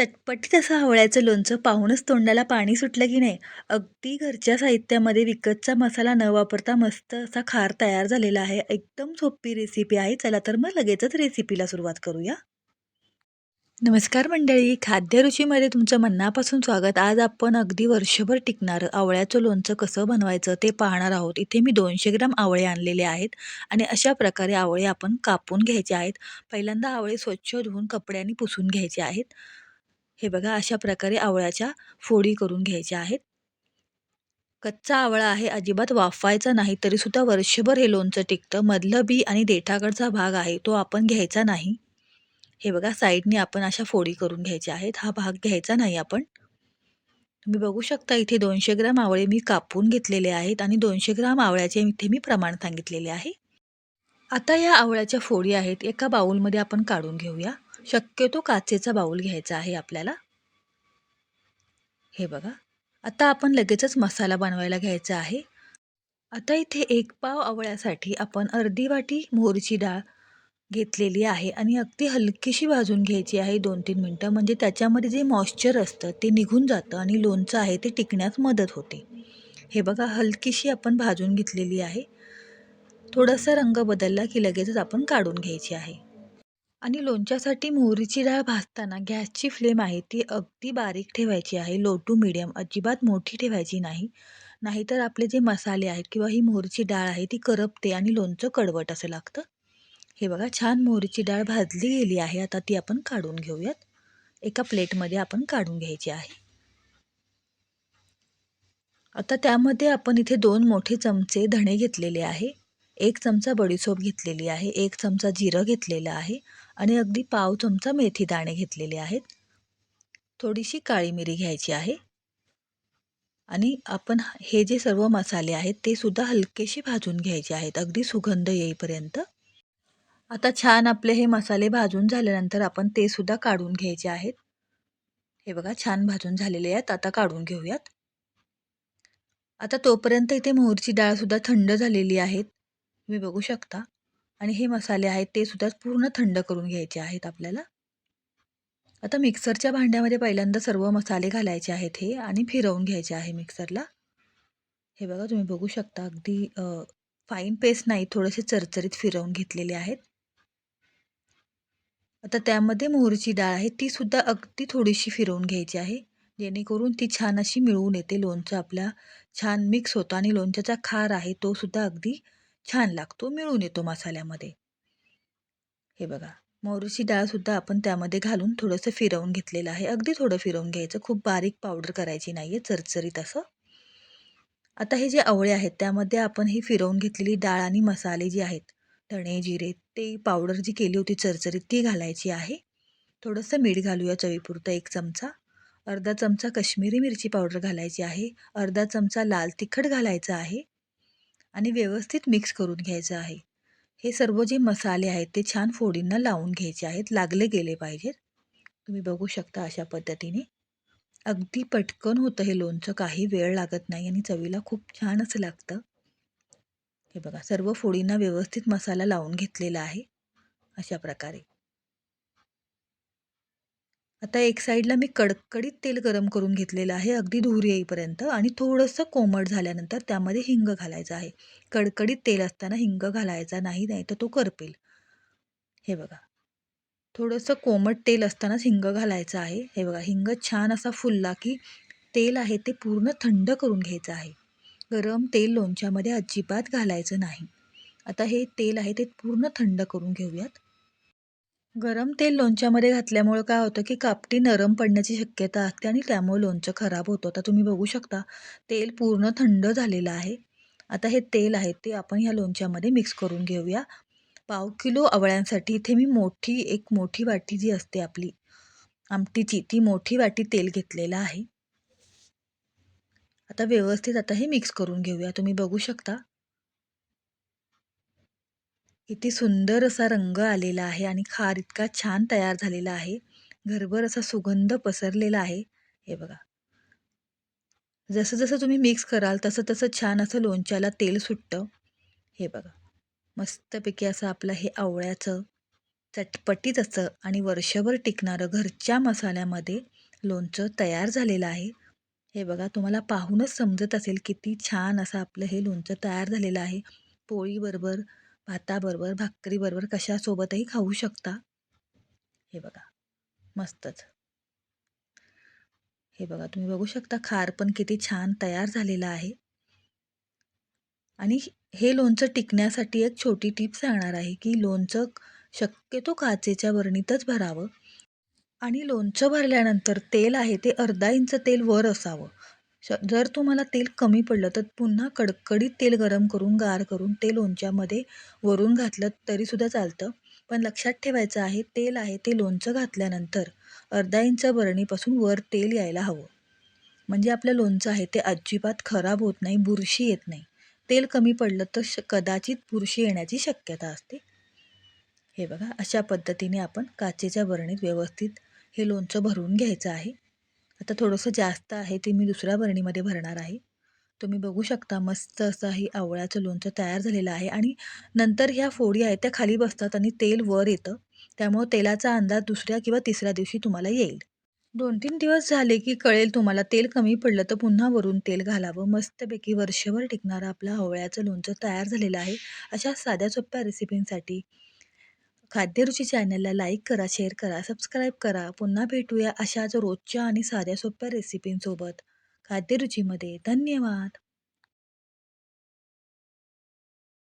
चटपटीत असं आवळ्याचं लोणचं पाहूनच तोंडाला पाणी सुटलं की नाही. अगदी घरच्या साहित्यामध्ये विकतचा मसाला न वापरता मस्त असा खार तयार झालेला आहे. एकदम सोपी रेसिपी आहे. चला तर मग लगेचच रेसिपीला सुरुवात करूया. नमस्कार मंडळी. खाद्यरुचीमध्ये तुमचं मनापासून स्वागत. आज आपण अगदी वर्षभर टिकणारं आवळ्याचं लोणचं कसं बनवायचं ते पाहणार आहोत. इथे मी दोनशे ग्राम आवळे आणलेले आहेत आणि अशा प्रकारे आवळे आपण कापून घ्यायचे आहेत. पहिल्यांदा आवळे स्वच्छ धुवून कपड्यांनी पुसून घ्यायचे आहेत. हे बघा अशा प्रकारे आवळ्याच्या फोडी करून घ्यायच्या आहेत. कच्चा आवळा आहे अजिबात वाफवायचा नाही तरीसुद्धा वर्षभर हे लोणचं टिकतं. मधलं बी आणि देठाकडचा भाग आहे तो आपण घ्यायचा नाही. हे बघा साईडने आपण अशा फोडी करून घ्यायच्या आहेत. हा भाग घ्यायचा नाही आपण. तुम्ही बघू शकता इथे दोनशे ग्राम आवळे मी कापून घेतलेले आहेत आणि दोनशे ग्राम आवळ्याचे इथे मी प्रमाण सांगितलेले आहे. आता या आवळ्याच्या फोडी आहेत एका बाऊलमध्ये आपण काढून घेऊया. शक्यतो काचेचा बाऊल घ्यायचा आहे आपल्याला. हे बघा आता आपण लगेचच मसाला बनवायला घ्यायचा आहे. आता इथे एक पाव आवळ्यासाठी आपण अर्धी वाटी मोहरीची डाळ घेतलेली आहे आणि अगदी हलकीशी भाजून घ्यायची आहे दोन तीन मिनटं. म्हणजे त्याच्यामध्ये जे मॉइश्चर असतं ते निघून जातं आणि लोणचं आहे ते टिकण्यास मदत होते. हे बघा हलकीशी आपण भाजून घेतलेली आहे. थोडासा रंग बदलला की लगेचच आपण काढून घ्यायची आहे. आणि लोणच्यासाठी मोहरीची डाळ भाजताना गॅसची फ्लेम आहे ती अगदी बारीक ठेवायची आहे. लो टू मिडियम अजिबात मोठी ठेवायची नाही. नाहीतर आपले जे मसाले आहेत किंवा ही मोहरीची डाळ आहे ती करपते आणि लोणचं कडवट असं लागतं. हे बघा छान मोहरीची डाळ भाजली गेली आहे. आता ती आपण काढून घेऊयात. एका प्लेटमध्ये आपण काढून घ्यायची आहे. आता त्यामध्ये आपण इथे दोन मोठे चमचे धणे घेतलेले आहे. एक चमचा बडीसोप घेतलेली आहे. एक चमचा जिरं घेतलेलं आहे. आणि अगदी पाव चमचा मेथी दाणे घेतलेले आहेत. थोडीशी काळी मिरी घ्यायची आहे. आणि आपण हे जे सर्व मसाले आहेत ते सुद्धा हलकेशी भाजून घ्यायचे आहेत. अगदी सुगंध येईपर्यंत. आता छान आपले हे मसाले भाजून झाल्यानंतर आपण ते सुद्धा काढून घ्यायचे आहेत. हे बघा छान भाजून झालेले आहेत. आता काढून घेऊयात. आता तोपर्यंत इथे मोहरची डाळसुद्धा थंड झालेली आहेत तुम्ही बघू शकता. आणि हे मसाले आहेत ते सुद्धा पूर्ण थंड करून घ्यायचे आहेत आपल्याला. आता मिक्सरच्या भांड्यामध्ये पहिल्यांदा सर्व मसाले घालायचे आहेत हे आणि फिरवून घ्यायचे आहे मिक्सरला. हे बघा तुम्ही बघू शकता अगदी फाईन पेस्ट नाही थोडेसे चरचरीत फिरवून घेतलेले आहेत. आता त्यामध्ये मोहरीची डाळ आहे ती सुद्धा अगदी थोडीशी फिरवून घ्यायची आहे. जेणेकरून ती छान अशी मिळवून येते लोणचं आपल्या छान मिक्स होतं आणि लोणच्याचा खार आहे तो सुद्धा अगदी छान लागतो मिळून येतो मसाल्यामध्ये. हे बघा मोहरीची डाळसुद्धा आपण त्यामध्ये घालून थोडंसं फिरवून घेतलेलं आहे. अगदी थोडं फिरवून घ्यायचं खूप बारीक पावडर करायची नाही आहे चरचरीत असं. आता हे जे आवळे आहेत त्यामध्ये आपण ही फिरवून घेतलेली डाळ आणि मसाले जे आहेत धणे जिरे ते पावडर जी केली होती चरचरीत ती घालायची आहे. थोडंसं मीठ घालूया चवीपुरतं एक चमचा. अर्धा चमचा कश्मीरी मिरची पावडर घालायची आहे. अर्धा चमचा लाल तिखट घालायचा आहे. आणि व्यवस्थित मिक्स करून घ्यायचं आहे. हे सर्व जे मसाले आहेत ते छान फोडींना लावून घ्यायचे आहेत. लागले गेले पाहिजेत. तुम्ही बघू शकता अशा पद्धतीने. अगदी पटकन होतं हे लोणचं. काही वेळ लागत नाही आणि चवीला खूप छान असं लागतं. हे बघा सर्व फोडींना व्यवस्थित मसाला लावून घेतलेला आहे. अशा प्रकारे. आता एक साईडला मी कडकडीत तेल गरम करून घेतलेलं आहे अगदी धूर येईपर्यंत आणि थोडंसं कोमट झाल्यानंतर त्यामध्ये हिंग घालायचं आहे. कडकडीत तेल असताना हिंग घालायचा नाही नाही तर तो करपेल. हे बघा. थोडंसं कोमट तेल असतानाच हिंग घालायचं आहे. हे बघा हिंग छान असा फुलला की तेल आहे ते पूर्ण थंड करून घ्यायचं आहे. गरम तेल लोणच्यामध्ये अजिबात घालायचं नाही. आता हे तेल आहे ते पूर्ण थंड करून घेऊयात. गरम तेल लोणच्यामध्ये घातल्यामुळं काय होतं की कापटी नरम पडण्याची शक्यता असते आणि त्यामुळे लोणचं खराब होतं. आता तुम्ही बघू शकता तेल पूर्ण थंड झालेलं आहे. आता हे तेल आहे ते आपण ह्या लोणच्यामध्ये मिक्स करून घेऊया. पाव किलो आवळ्यांसाठी इथे मी मोठी एक मोठी वाटी जी असते आपली आमटीची ती मोठी वाटी तेल घेतलेलं आहे. आता व्यवस्थित आता हे मिक्स करून घेऊया. तुम्ही बघू शकता किती सुंदर असा रंग आलेला आहे आणि खार इतका छान तयार झालेला आहे. घरभर असा सुगंध पसरलेला आहे. हे बघा. जसं जसं तुम्ही मिक्स कराल तसं तसं छान असं लोणच्याला तेल सुटतं. हे बघा. मस्तपैकी असं आपलं हे आवळ्याचं चटपटीत असं आणि वर्षभर टिकणारं घरच्या मसाल्यामध्ये लोणचं तयार झालेलं आहे. हे बघा तुम्हाला पाहूनच समजत असेल किती छान असं आपलं हे लोणचं तयार झालेलं आहे. पोळीबरोबर भाताबरोबर भाकरीबरोबर कशासोबतही खाऊ शकता. हे बघा मस्तच. हे बघा तुम्ही बघू शकता खार पण किती छान तयार झालेलं आहे. आणि हे लोणचं टिकण्यासाठी एक छोटी टीप सांगणार आहे की लोणचं शक्यतो काचेच्या बरणीतच भरावं आणि लोणचं भरल्यानंतर तेल आहे ते अर्धा इंच तेल वर असावं. श जर तुम्हाला तेल कमी पडलं तर पुन्हा कडकडीत तेल गरम करून गार करून ते लोणच्यामध्ये वरून घातलं तरीसुद्धा चालतं. पण लक्षात ठेवायचं आहे तेल आहे ते लोणचं घातल्यानंतर अर्धा इंच बरणीपासून वर तेल यायला हवं. म्हणजे आपलं लोणचं आहे ते अजिबात खराब होत नाही बुरशी येत नाही. तेल कमी पडलं तर श कदाचित बुरशी येण्याची शक्यता असते. हे बघा अशा पद्धतीने आपण काचेच्या बरणीत व्यवस्थित हे लोणचं भरून घ्यायचं आहे. आता थोडंसं जास्त आहे ते मी दुसऱ्या बरणीमध्ये भरणार आहे. तुम्ही बघू शकता मस्त असं ही आवळ्याचं लोणचं तयार झालेलं आहे आणि नंतर ह्या फोडी आहेत त्या खाली बसतात आणि तेल वर येतं. त्यामुळं तेलाचा अंदाज दुसऱ्या किंवा तिसऱ्या दिवशी तुम्हाला येईल. दोन तीन दिवस झाले की कळेल तुम्हाला तेल कमी पडलं तर पुन्हा वरून तेल घालावं. मस्तपैकी वर्षभर टिकणारं आपलं आवळ्याचं लोणचं तयार झालेलं आहे. अशा साध्या सोप्या रेसिपींसाठी खाद्यरुची चॅनलला लाईक करा शेअर करा सबस्क्राईब करा. पुन्हा भेटूया अशाच रोजच्या आणि साध्या सोप्या रेसिपींसोबत. खाद्यरुचीमध्ये धन्यवाद.